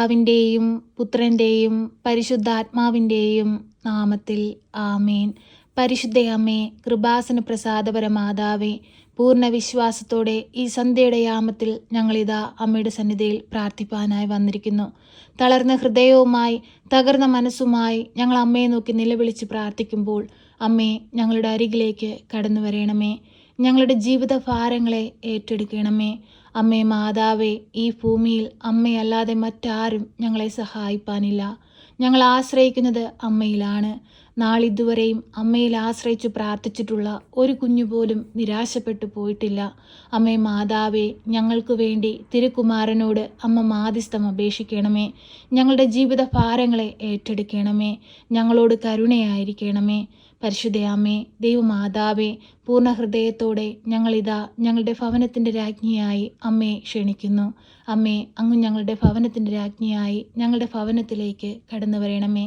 പിതാവിന്റെയും പുത്രന്റെയും പരിശുദ്ധാത്മാവിന്റെയും നാമത്തിൽ ആമേൻ. പരിശുദ്ധയമ്മേ കൃപാസന പ്രസാദപര മാതാവേ പൂർണ വിശ്വാസത്തോടെ ഈ സന്ധ്യയുടെ യാമത്തിൽ ഞങ്ങളിതാ അമ്മയുടെ സന്നിധിയിൽ പ്രാർത്ഥിപ്പാനായി വന്നിരിക്കുന്നു. തളർന്ന ഹൃദയവുമായി തകർന്ന മനസ്സുമായി ഞങ്ങൾ അമ്മയെ നോക്കി നിലവിളിച്ച് പ്രാർത്ഥിക്കുമ്പോൾ അമ്മേ ഞങ്ങളുടെ അരികിലേക്ക് കടന്നു വരണമേ ഞങ്ങളുടെ ജീവിത ഭാരങ്ങളെ ഏറ്റെടുക്കണമേ. അമ്മേ മാതാവേ ഈ ഭൂമിയിൽ അമ്മയല്ലാതെ മറ്റാരും ഞങ്ങളെ സഹായിപ്പാനില്ല. ഞങ്ങൾ ആശ്രയിക്കുന്നത് അമ്മയിലാണ്. നാളിതുവരെയും അമ്മയിൽ ആശ്രയിച്ചു പ്രാർത്ഥിച്ചിട്ടുള്ള ഒരു കുഞ്ഞുപോലും നിരാശപ്പെട്ടു പോയിട്ടില്ല. അമ്മേ മാതാവേ ഞങ്ങൾക്ക് വേണ്ടി തിരുകുമാരനോട് അമ്മ മാധ്യസ്ഥം അപേക്ഷിക്കണമേ. ഞങ്ങളുടെ ജീവിത ഭാരങ്ങളെ ഏറ്റെടുക്കണമേ. ഞങ്ങളോട് കരുണയായിരിക്കണമേ. പരിശുദ്ധയാമേ ദൈവമാതാവേ പൂർണ ഹൃദയത്തോടെ ഞങ്ങളിതാ ഞങ്ങളുടെ ഭവനത്തിന്റെ രാജ്ഞിയായി അമ്മയെ ക്ഷണിക്കുന്നു. അമ്മേ അങ്ങ് ഞങ്ങളുടെ ഭവനത്തിന്റെ രാജ്ഞിയായി ഞങ്ങളുടെ ഭവനത്തിലേക്ക് കടന്നു വരണമേ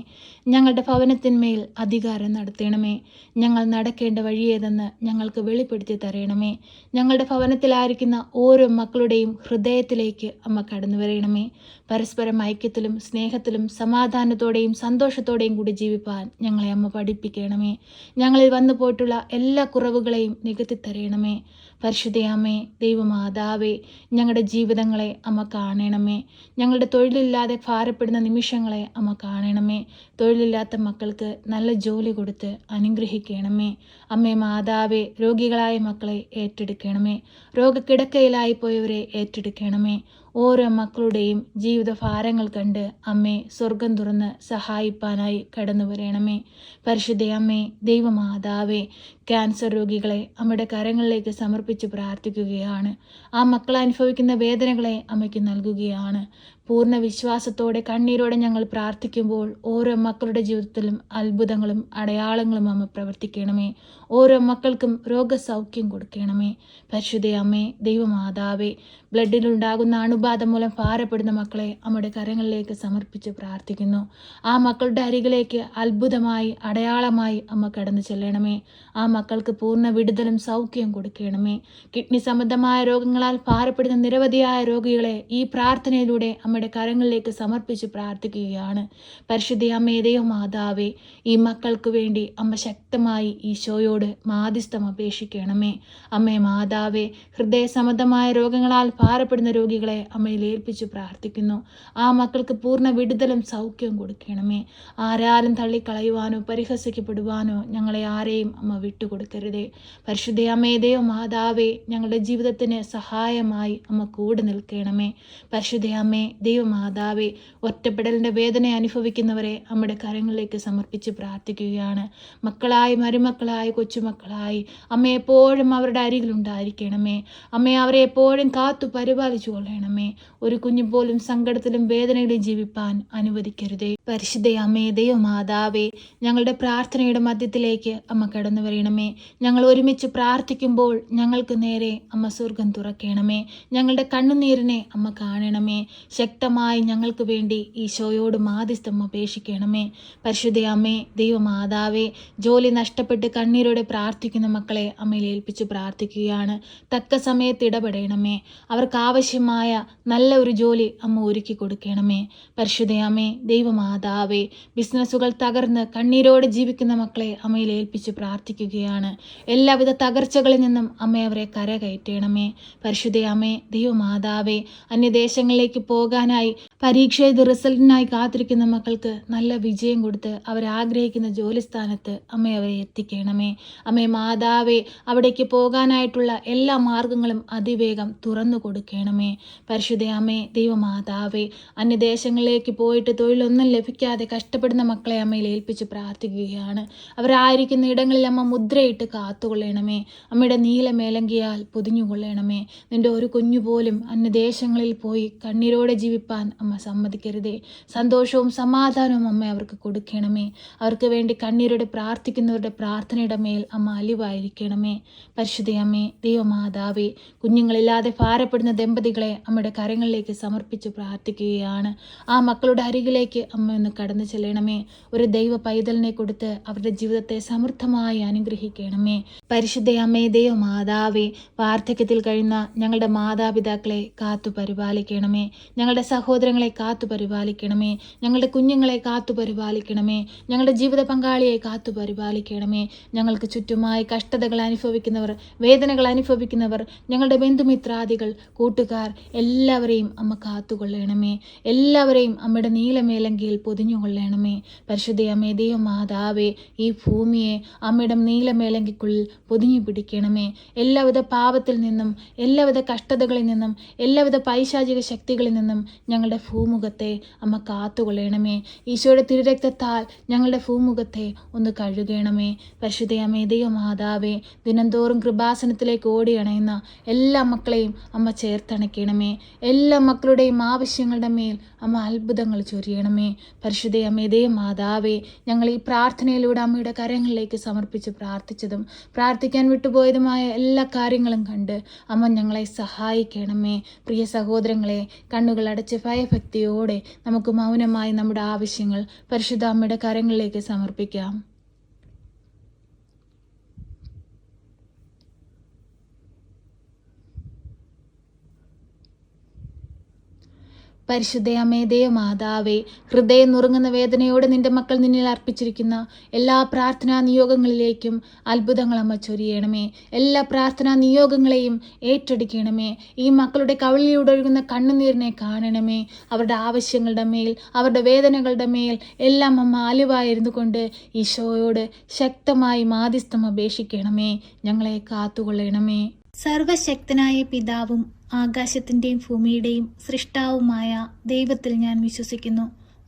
ഞങ്ങളുടെ ഭവനത്തിന്മേൽ അധികാരം നടത്തണമേ. ഞങ്ങൾ നടക്കേണ്ട വഴിയേതെന്ന് ഞങ്ങൾക്ക് വെളിപ്പെടുത്തി തരണമേ. ഞങ്ങളുടെ ഭവനത്തിലായിരിക്കുന്ന ഓരോ മക്കളുടെയും ഹൃദയത്തിലേക്ക് അമ്മ കടന്നു വരണമേ. പരസ്പരം ഐക്യത്തിലും സ്നേഹത്തിലും സമാധാനത്തോടെയും സന്തോഷത്തോടെയും കൂടി ജീവിപ്പാൻ ഞങ്ങളെ അമ്മ പഠിപ്പിക്കണമേ. ഞങ്ങളിൽ വന്നു പോയിട്ടുള്ള എല്ലാ കുറവുകളെയും നികത്തി തരണമേ പരിശുദ്ധയമ്മേ ദൈവമാതാവേ ഞങ്ങളുടെ ജീവിതങ്ങളെ അമ്മ കാണണമേ. ഞങ്ങളുടെ തൊഴിലില്ലാതെ ഭാരപ്പെടുന്ന നിമിഷങ്ങളെ അമ്മ കാണണമേ. തൊഴിലില്ലാത്ത മക്കൾക്ക് നല്ല ജോലി കൊടുത്ത് അനുഗ്രഹിക്കണമേ. അമ്മേ മാതാവേ രോഗികളായ മക്കളെ ഏറ്റെടുക്കണമേ. രോഗക്കിടക്കയിലായി പോയവരെ ഏറ്റെടുക്കണമേ. ഓരോ മക്കളുടെയും ജീവിത ഭാരങ്ങൾ കണ്ട് അമ്മേ സ്വർഗം തുറന്ന് സഹായിപ്പാനായി കടന്നു വരണമേ. പരിശുദ്ധ അമ്മേ ദൈവമാതാവേ ക്യാൻസർ രോഗികളെ അമ്മയുടെ കരങ്ങളിലേക്ക് സമർപ്പിച്ച് പ്രാർത്ഥിക്കുകയാണ്. ആ മക്കൾ അനുഭവിക്കുന്ന വേദനകളെ അമ്മയ്ക്ക് നൽകുകയാണ്. പൂർണ വിശ്വാസത്തോടെ കണ്ണീരോടെ ഞങ്ങൾ പ്രാർത്ഥിക്കുമ്പോൾ ഓരോ മക്കളുടെ ജീവിതത്തിലും അത്ഭുതങ്ങളും അടയാളങ്ങളും അമ്മ പ്രവർത്തിക്കണമേ. ഓരോ മക്കൾക്കും രോഗസൗഖ്യം കൊടുക്കണമേ. പരിശുദ്ധ അമ്മേ ദൈവമാതാവേ ബ്ലഡിലുണ്ടാകുന്ന അണുബാധ മൂലം ഭാരപ്പെടുന്ന മക്കളെ അമ്മയുടെ കരങ്ങളിലേക്ക് സമർപ്പിച്ച് പ്രാർത്ഥിക്കുന്നു. ആ മക്കളുടെ അരികിലേക്ക് അത്ഭുതമായി അടയാളമായി അമ്മ കടന്നു ചെല്ലണമേ. ആ മക്കൾക്ക് പൂർണ വിടുതലും സൗഖ്യം കൊടുക്കണമേ. കിഡ്നി സംബന്ധമായ രോഗങ്ങളാൽ ഭാരപ്പെടുന്ന നിരവധിയായ രോഗികളെ ഈ പ്രാർത്ഥനയിലൂടെ അമ്മയുടെ കരങ്ങളിലേക്ക് സമർപ്പിച്ച് പ്രാർത്ഥിക്കുകയാണ്. പരിശുദ്ധി അമ്മേതയോ മാതാവേ ഈ മക്കൾക്ക് വേണ്ടി അമ്മ ശക്തമായി ഈശോയോട് മാധ്യസ്ഥം അപേക്ഷിക്കണമേ. അമ്മേ മാതാവേ ഹൃദയ സംബന്ധമായ രോഗങ്ങളാൽ ഭാരപ്പെടുന്ന രോഗികളെ അമ്മയിൽ ഏൽപ്പിച്ച് പ്രാർത്ഥിക്കുന്നു. ആ മക്കൾക്ക് പൂർണ വിടുതലും സൗഖ്യവും കൊടുക്കണമേ. ആരാലും തള്ളിക്കളയുവാനോ പരിഹസിക്കപ്പെടുവാനോ ഞങ്ങളെ ആരെയും അമ്മ വിട്ടുകൊടുക്കരുതേ. പരിശുദ്ധി അമ്മേതയോ മാതാവേ ഞങ്ങളുടെ ജീവിതത്തിന് സഹായമായി അമ്മ കൂടെ നിൽക്കണമേ. പരിശുദ്ധ അമ്മേ ദൈവമാതാവേ ഒറ്റപ്പെടലിന്റെ വേദന അനുഭവിക്കുന്നവരെ നമ്മുടെ കരങ്ങളിലേക്ക് സമർപ്പിച്ച് പ്രാർത്ഥിക്കുകയാണ്. മക്കളായി മരുമക്കളായി കൊച്ചുമക്കളായി അമ്മ എപ്പോഴും അവരുടെ അരികിലുണ്ടായിരിക്കണമേ അമ്മ അവരെ എപ്പോഴും കാത്തു പരിപാലിച്ചു കൊള്ളണമേ. ഒരു കുഞ്ഞു പോലും സങ്കടത്തിലും വേദനയിലും ജീവിപ്പാൻ അനുവദിക്കരുതേ. പരിശുദ്ധ അമ്മേ ദൈവമാതാവേ ഞങ്ങളുടെ പ്രാർത്ഥനയുടെ മധ്യത്തിലേക്ക് അമ്മ കടന്നു വരണമേ. ഞങ്ങൾ ഒരുമിച്ച് പ്രാർത്ഥിക്കുമ്പോൾ ഞങ്ങൾക്ക് നേരെ അമ്മ സ്വർഗം തുറക്കണമേ. ഞങ്ങളുടെ കണ്ണുനീരിനെ അമ്മ കാണണമേ. ശക്തമായി ഞങ്ങൾക്ക് വേണ്ടി ഈശോയോട് മാധ്യസ്ഥം അപേക്ഷിക്കണമേ. പരിശുദ്ധ അമ്മേ ദൈവമാതാവേ ജോലി നഷ്ടപ്പെട്ട് കണ്ണീരോടെ പ്രാർത്ഥിക്കുന്ന മക്കളെ അമ്മയിൽ ഏൽപ്പിച്ച് പ്രാർത്ഥിക്കുകയാണ്. തക്ക സമയത്ത് ഇടപെടണമേ. അവർക്ക് ആവശ്യമായ നല്ല ഒരു ജോലി അമ്മ ഒരുക്കി കൊടുക്കണമേ. പരിശുദ്ധ അമ്മേ ദൈവമാതാവേ ബിസിനസ്സുകൾ തകർന്ന് കണ്ണീരോടെ ജീവിക്കുന്ന മക്കളെ അമ്മയിൽ ഏൽപ്പിച്ച് പ്രാർത്ഥിക്കുകയാണ്. എല്ലാവിധ തകർച്ചകളിൽ നിന്നും അമ്മ അവരെ കരകയറ്റണമേ. പരിശുദ്ധ അമ്മേ ദൈവമാതാവേ അന്യദേശങ്ങളിലേക്ക് പോകാനായി പരീക്ഷ എഴുതി റിസൾട്ടിനായി കാത്തിരിക്കുന്ന മക്കൾക്ക് നല്ല വിജയം കൊടുത്ത് അവരാഗ്രഹിക്കുന്ന ജോലിസ്ഥാനത്ത് അമ്മ അവരെ എത്തിക്കണമേ. അമ്മേ മാതാവേ അവിടേക്ക് പോകാനായിട്ടുള്ള എല്ലാ മാർഗങ്ങളും അതിവേഗം തുറന്നു കൊടുക്കണമേ. പരിശുദ്ധ അമ്മേ ദൈവമാതാവേ അന്യദേശങ്ങളിലേക്ക് പോയിട്ട് തൊഴിലൊന്നും ലഭിക്കാതെ കഷ്ടപ്പെടുന്ന മക്കളെ അമ്മയിൽ ഏൽപ്പിച്ച് പ്രാർത്ഥിക്കുകയാണ്. അവരായിരിക്കുന്ന ഇടങ്ങളിൽ അമ്മ മുദ്രയിട്ട് കാത്തുകൊള്ളണമേ. അമ്മയുടെ നീലമേലങ്കിയാൽ പൊതിഞ്ഞുകൊള്ളണമേ. നിന്റെ ഒരു കുഞ്ഞു പോലും അന്യദേശങ്ങളിൽ പോയി കണ്ണീരോടെ ജീവിപ്പാൻ അമ്മ സമ്മതിക്കരുതേ. സന്തോഷവും സമാധാനവും അമ്മ അവർക്ക് കൊടുക്കണമേ. അവർക്ക് വേണ്ടി കണ്ണീരോടെ പ്രാർത്ഥിക്കുന്നവരുടെ പ്രാർത്ഥനയുടെ മേൽ അമ്മ അലിവായിരിക്കണമേ. പരിശുദ്ധയമ്മേ ദൈവമാതാവേ കുഞ്ഞുങ്ങളില്ലാതെ ഭാരപ്പെടുന്ന ദമ്പതികളെ അമ്മയുടെ കരങ്ങളിലേക്ക് സമർപ്പിച്ച് പ്രാർത്ഥിക്കുകയാണ്. ആ മക്കളുടെ അരികിലേക്ക് അമ്മ ഒന്ന് കടന്നു ചെല്ലണമേ. ഒരു ദൈവ പൈതലിനെ കൊടുത്ത് അവരുടെ ജീവിതത്തെ സമൃദ്ധമായി അനുഗ്രഹിക്കണമേ. പരിശുദ്ധയമ്മേ ദൈവമാതാവേ ദൈവ വാർദ്ധക്യത്തിൽ കഴിയുന്ന ഞങ്ങളുടെ മാതാപിതാക്കളെ കാത്തു പരിപാലിക്കണമേ ഞങ്ങളുടെ സഹോദരങ്ങളെ കാത്തു പരിപാലിക്കണമേ. ഞങ്ങളുടെ കുഞ്ഞുങ്ങളെ കാത്തു പരിപാലിക്കണമേ. ഞങ്ങളുടെ ജീവിത പങ്കാളിയെ കാത്തു പരിപാലിക്കണമേ. ഞങ്ങൾക്ക് ചുറ്റുമായി കഷ്ടതകൾ അനുഭവിക്കുന്നവർ വേദനകൾ അനുഭവിക്കുന്നവർ ഞങ്ങളുടെ ബന്ധുമിത്രാദികൾ കൂട്ടുകാർ എല്ലാവരെയും അമ്മ കാത്തുകൊള്ളണമേ. എല്ലാവരെയും അമ്മയുടെ നീലമേലങ്കിയിൽ പൊതിഞ്ഞുകൊള്ളണമേ. പരിശുദ്ധയമ്മേ അമ്മേ ദൈവ മാതാവേ ഈ ഭൂമിയെ അമ്മയുടെ നീലമേലങ്കിക്കുള്ളിൽ പൊതിഞ്ഞു പിടിക്കണമേ എല്ലാവിധ പാപത്തിൽ നിന്നും എല്ലാവിധ കഷ്ടതകളിൽ നിന്നും എല്ലാവിധ പൈശാചിക ശക്തികളിൽ നിന്നും ഞങ്ങളുടെ ഭൂമുഖത്തെ അമ്മ കാത്തുകൊള്ളണമേ. ഈശോയുടെ തിരുരക്തത്താൽ ഞങ്ങളുടെ ഭൂമുഖത്തെ ഒന്ന് കഴുകണമേ. പരിശുദ്ധ അമ്മേ ദൈവ മാതാവേ ദിനംതോറും കൃപാസനത്തിലേക്ക് ഓടിയണയുന്ന എല്ലാ മക്കളെയും അമ്മ ചേർത്തണയ്ക്കണമേ. എല്ലാ മക്കളുടെയും ആവശ്യങ്ങളുടെ മേൽ അമ്മ അത്ഭുതങ്ങൾ ചൊരിയണമേ. പരിശുദ്ധ അമ്മേ ദൈവ മാതാവേ ഞങ്ങൾ ഈ പ്രാർത്ഥനയിലൂടെ അമ്മയുടെ കരങ്ങളിലേക്ക് സമർപ്പിച്ച് പ്രാർത്ഥിച്ചതും പ്രാർത്ഥിക്കാൻ വിട്ടുപോയതുമായ എല്ലാ കാര്യങ്ങളും കണ്ട് അമ്മ ഞങ്ങളെ സഹായിക്കണമേ. പ്രിയ സഹോദരങ്ങളെ കണ്ണുകൾ അടച്ച് ഭയഭക്തിയോടെ നമുക്ക് മൗനമായി നമ്മുടെ ആവശ്യങ്ങൾ പരിശുദ്ധ അമ്മയുടെ കരങ്ങളിലേക്ക് സമർപ്പിക്കാം. പരിശുദ്ധ അമ്മേ ദൈവ മാതാവേ ഹൃദയം നുറുങ്ങുന്ന വേദനയോടെ നിന്റെ മക്കൾ നിന്നിൽ അർപ്പിച്ചിരിക്കുന്ന എല്ലാ പ്രാർത്ഥനാ നിയോഗങ്ങളിലേക്കും അത്ഭുതങ്ങൾ അമ്മ ചൊരിയണമേ. എല്ലാ പ്രാർത്ഥനാ നിയോഗങ്ങളെയും ഏറ്റെടുക്കണമേ. ഈ മക്കളുടെ കവിളിലൂടെ ഒഴുകുന്ന കണ്ണുനീരിനെ കാണണമേ. അവരുടെ ആവശ്യങ്ങളുടെ മേൽ അവരുടെ വേദനകളുടെ മേൽ എല്ലാം അമ്മ അലിവായിരുന്നു കൊണ്ട് ഈശോയോട് ശക്തമായി മാധ്യസ്ഥം അപേക്ഷിക്കണമേ. ഞങ്ങളെ കാത്തുകൊള്ളണമേ. സർവശക്തനായ പിതാവും ആകാശത്തിന്റെയും ഭൂമിയുടെയും സൃഷ്ടാവുമായ ദൈവത്തിൽ ഞാൻ വിശ്വസിക്കുന്നു.